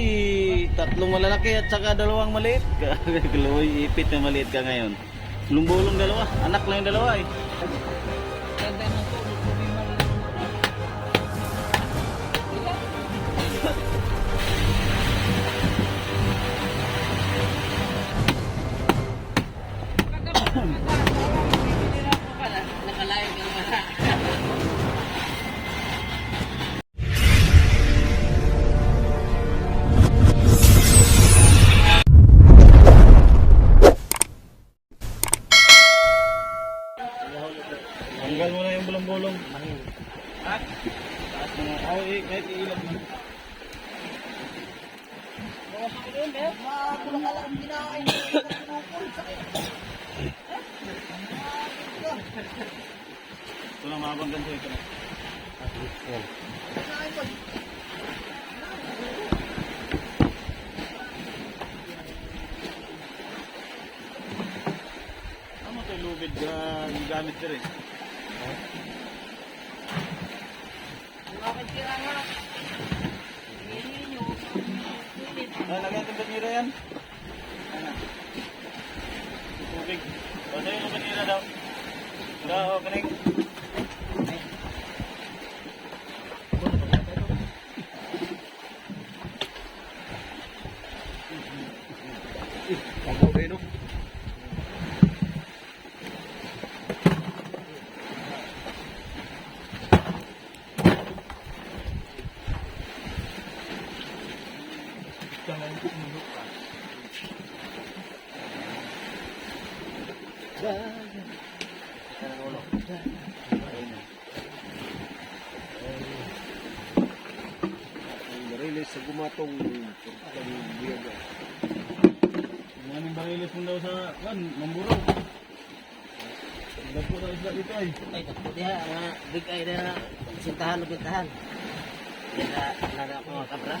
Ay, tatlong malalaki at saka dalawang maliit. Kaloy, ipit na maliit ka ngayon. Lumbulong dalawa. Anak lang yung dalawa eh. Ito lang mabang ganito ito na. Ano to lubid gamit ka rin? Ah, lagyan ng banira yan. Ano? Tubig. O, sa'yo yung banira daw. Daw, kanig. Marilis sa gumatong pagkabiyaga. Maraming barilis mo daw sa, kan, mamburo. Dapo sa isla dito ay. Ay, takpo diha, mga big ay na sintahan o bintahan. Yan na, naga ako mga kabra.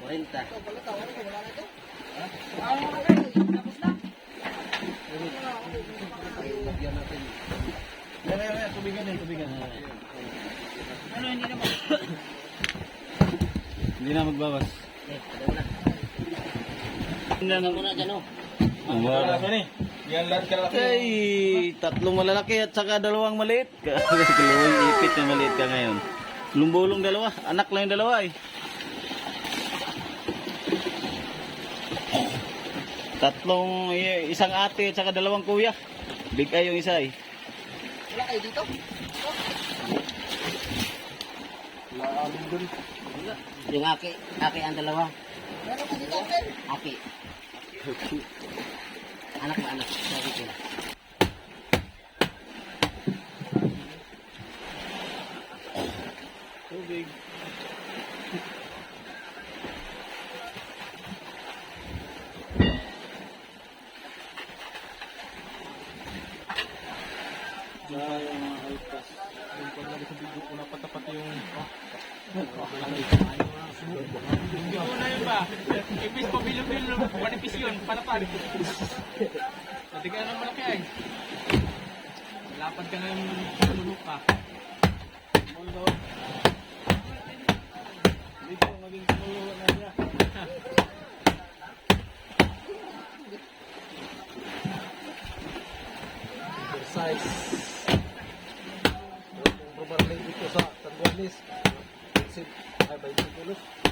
Kuwenta. Yan, yan, yan, tubigan yan, tubigan. Ano, hindi naman. Hindi na magbawas. Eh, na. Ano muna dyan, oh. Ang bawas. Yan lahat ka Ay, tatlong malalaki at saka dalawang maliit. Kaloy, ipit na maliit ka ngayon. Lumbulong dalawa. Anak lang yung dalawa eh. Tatlong, eh, isang ate at saka dalawang kuya. Big eye yung isa eh. Wala kayo dito? Laalim dun. Yung aki, aki ang dalawa. Aki. Anak ba anak? Sabi ko na. Tubig. Sayang mga alpas. Yung pag sa video ko napatapat yung... Ano na yun ba? Ipis pa bilo-bilo, manipis yun, panapad. Naman malaki ay. Lapad ka na yung tulog ka. Dito, maging tumulungan na siya. Yung probarlay dito sa Tanduanis. Ay, 20 kilos.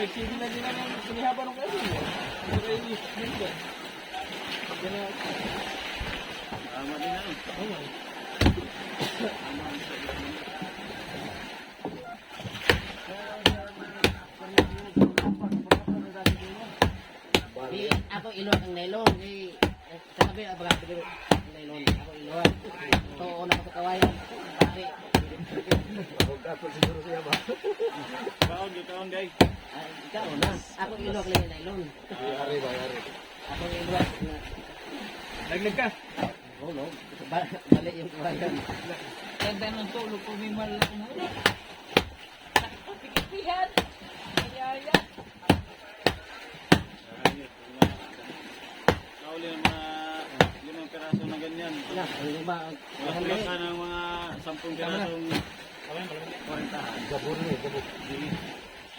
Nagsibi na din namin sinihaba ng kayo. Ito kayo ni Mindan. Pag na, Tama din ano. ayun. Di ako ilo ang nylon. Di sabi ang mga bilo ang nylon. Ako ilo. Ito una ko sa kawayan. Pare. Huwag ako siguro siya ba? Kaon, yung guys. Ah, ikaw na. Ako ilo ang nylon. Yari ba, yari. Ako ilo na. Laglag ka. Oh, no. Balik yung kawayan. Ganda ng tulog ko may malaki mo. Pikipihan. Ayaya. Kauli ng mga limang peraso na ganyan. Ano ba? Wala ka ng mga sampung perasong kwarentahan. Gabon ni, gabon.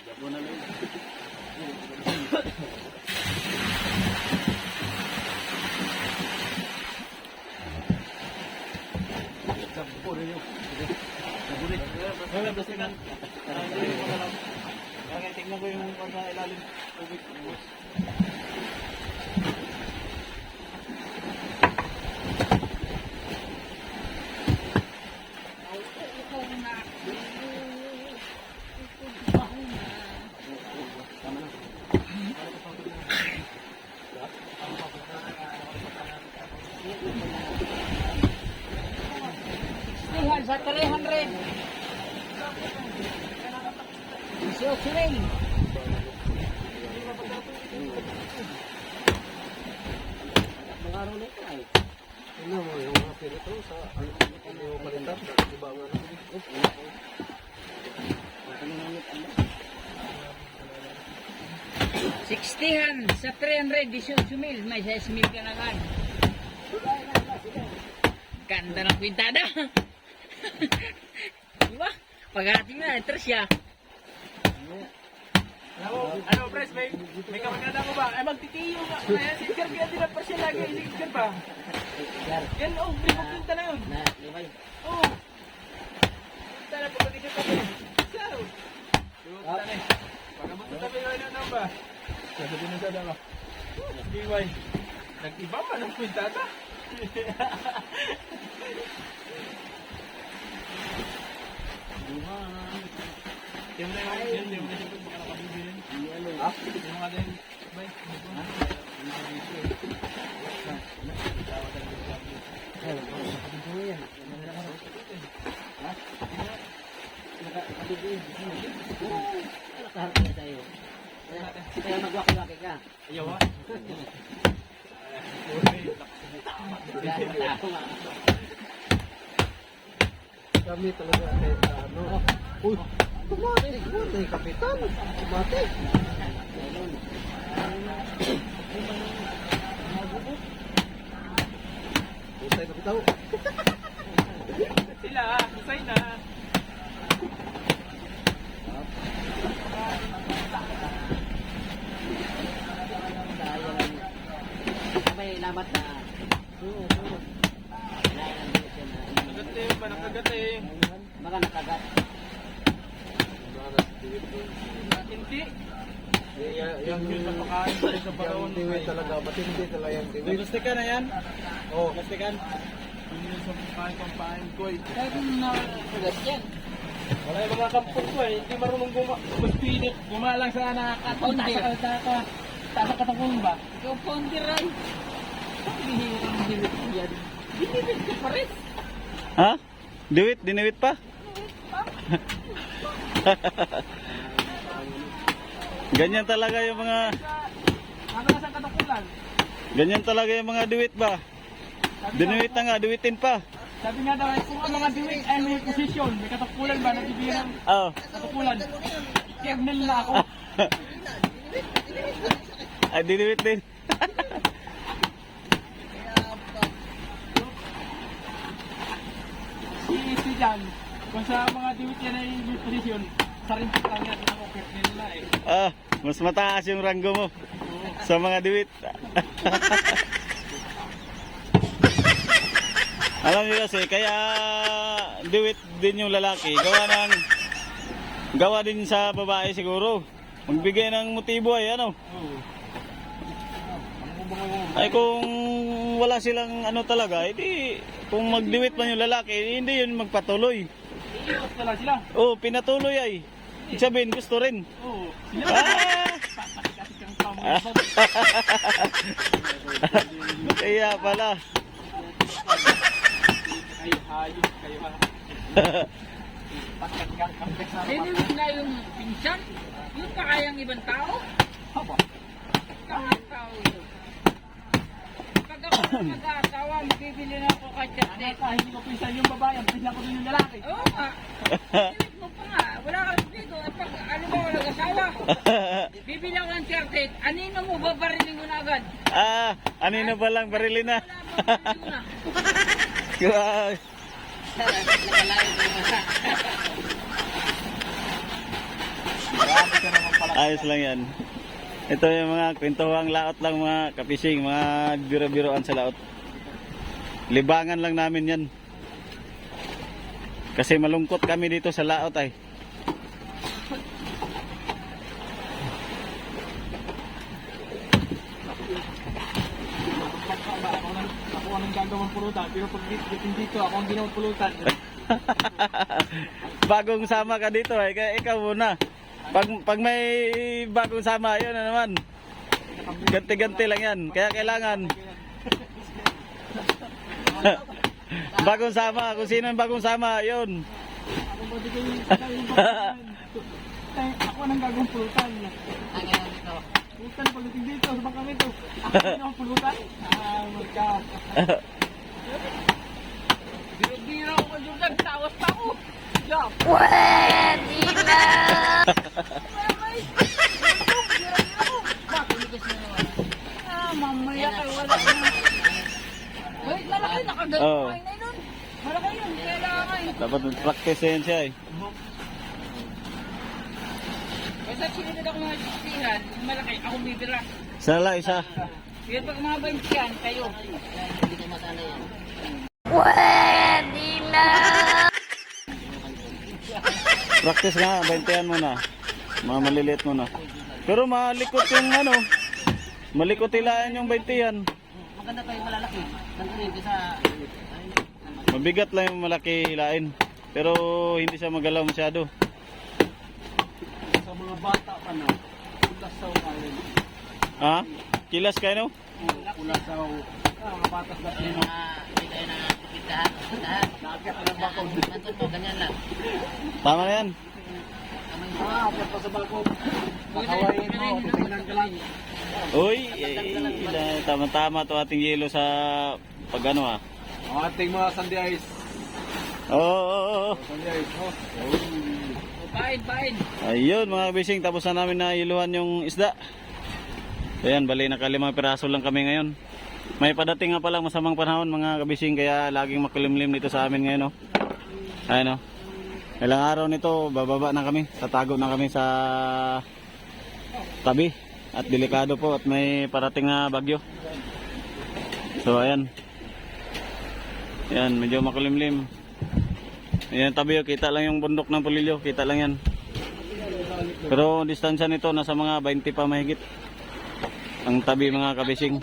Gabo na lang. Tingnan ko yung ilalim. Ayun, sa 300. Si Oxley. Mga araw na ito ay. Ano mo yung mga pirito sa ano yung malindak sa ibangan. Sixtihan sa 300, 18 mil. May 6 mil ka na kan. Ganda ng kwintada. diba? Pagkati mo na, terus ya. Ano, ano, pres, may, may kamaganda ko ba? Ay, magtitiyo nga. Kaya, sikar kaya din ang presyo lagi. Sikar ba? Gar. Yan, oh, may magpunta na yun. Na, libay. Oo. Tara, pagdating ka tabi. Saro. Diba, tani. Pagkabuto tabi ko yun ang ba? Sabi din na sa dala. Iway. Nag-iba pa ng kwintata. Yung na yun, yung na nakabibilin. Ha? Yung din. Bay. Kaya- magwaki-waki ka. Ayaw nga. Kami talaga kahit ano. Uy, tumati. Tumati, kapitan. Nylon. Usay na bitaw. Sila, usay na. Sayang. May lamat na. Oo, oo. Kailangan din siya na. Nagate ba? Nakagate. Baka nakagat. Hindi. Yung Yung napakain sa paraon. Yung diwi talaga, matindi talaga yung diwi. Plastikan na yan? Oh, Plastikan? Yung sa pagkain kong pain ko eh. Kahit na kagat yan. Wala yung mga kampong ko eh. Hindi marunong guma. Magpinit. Gumalang sa nakakataon. Tasa ka sa ka. Tasa ka sa ba? Ikaw pa ang diray. Bihirang dirit yan. Binibit ka pa rin. Ha? Diwit? Diniwit pa? Ganyan talaga yung mga Ano na sa katakulan? ganyan talaga yung mga diwit ba? Diniwit na nga, diwitin pa. Sabi nga daw, kung ang mga diwit ay may posisyon, may katakulan ba, nabibirang Oh. katakulan. Kernel na ako. Ay, diniwit din. Si si Jan, kung sa mga diwit yan ay may posisyon, sa rin lang yan ang offer nila eh. Ah, mas mataas yung ranggo mo sa mga diwit. Alam niyo kasi, kaya diwit din yung lalaki. Gawa ng, gawa din sa babae siguro. Magbigay ng motibo ay ano. Ay kung wala silang ano talaga, edi kung magdiwit man yung lalaki, hindi yun magpatuloy. Lang sila. Oh, pinatuloy ay. Ibig sabihin, gusto rin. Oo. Sila Ah! Kaya pala. Kayo hayop, kayo ha. Na yung pinsan. Yung pa kayang ibang tao. Haba. Kahit tao yun. Pag ako mag-aasawa, magbibili na ako kay Chate. Kahit hindi ko pinsan yung babae, ang pinsan ko din yung lalaki. Oo nga. Sinimik mo pa nga. Wala ka dito. At pag ano ba ako nag-asawa, bibili ako ng Chate. Anino mo, babarilin mo na agad. ah, anino pa lang, barili na. Grabe. Ko. Ayos lang yan. Ito yung mga kwentuhang laot lang mga kapising, mga biro-biroan sa laot. Libangan lang namin yan. Kasi malungkot kami dito sa laot ay. Pagka ba, ako nang, ako ang gagawang pulutan. Pero pag dito, dito ako ang ginawang pulutan. bagong sama ka dito ay kaya ikaw muna. Pag, pag may bagong sama, yun na naman. Ganti-ganti lang yan. Kaya kailangan. bagong sama. Kung sino yung bagong sama, yun. Ako Ako nang gagawang pulutan. Ang ganyan dito. Pulutan pagdating dito sa bangkamento. Ako ang ginawang pulutan. Ah, magka. Biro-biro ako yung nagtawas pa ako. Job. Ah, mamaya kayo wala na. Wait, malaki Oo. nakagano'n na yun. Malaki yun, kailangan. Dapat mag-practice yan siya eh. Basta sinunod ako mga sisihan, malaki, ako bibira. Sana lang isa. Pero pag mga bansiyan, kayo. Masana yan. Practice nga, baintihan muna. Mga maliliit muna. Pero malikot yung ano. Malikot ilaan yung baintihan. Maganda pa yung malalaki. Nandun sa... Mabigat lang yung malaki hilain. Pero hindi siya magalaw masyado. Sa mga bata pa na. Kulasaw kayo. Ha? Kilas kayo no? Kulasaw. Ah, mga batas na Yung mga... Pitahan. Pitahan. Nakakit na ng bakong. Nandun mo, ganyan lang. Tama na yan. Ah, akit pa sa bakong. Makawain mo, titingnan ka lang. Uy, eh, tama-tama to ating yelo sa pag ano ah. Ang ating mga sandi ice. Oo, oo, oo. Sandi ice, oh. Bain, bain. Ayun mga bising, tapos na namin na iluhan yung isda. Ayan, bali nakalimang piraso lang kami ngayon. May padating nga palang masamang panahon mga kabising, kaya laging makulimlim dito sa amin ngayon. Oh. Ayan oh. Ilang araw nito, bababa na kami. Tatago na kami sa tabi. At delikado po at may parating na bagyo. So ayan. Ayan, medyo makulimlim. Ayan tabi oh, kita lang yung bundok ng pulilyo, kita lang yan. Pero distansya nito nasa mga 20 pa mahigit. Ang tabi mga kabising.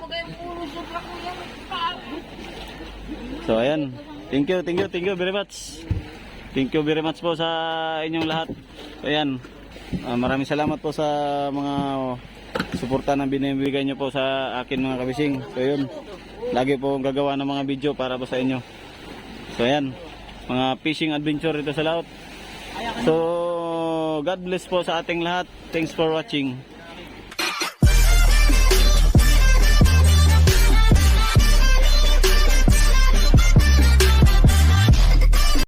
So ayan. Thank you, thank you, thank you very much. Thank you very much po sa inyong lahat. Ayan. Ah, maraming salamat po sa mga suporta na binibigay nyo po sa akin mga kabising. So yun. Lagi po gagawa ng mga video para po sa inyo. So ayan. Mga fishing adventure ito sa laot. So God bless po sa ating lahat. Thanks for watching.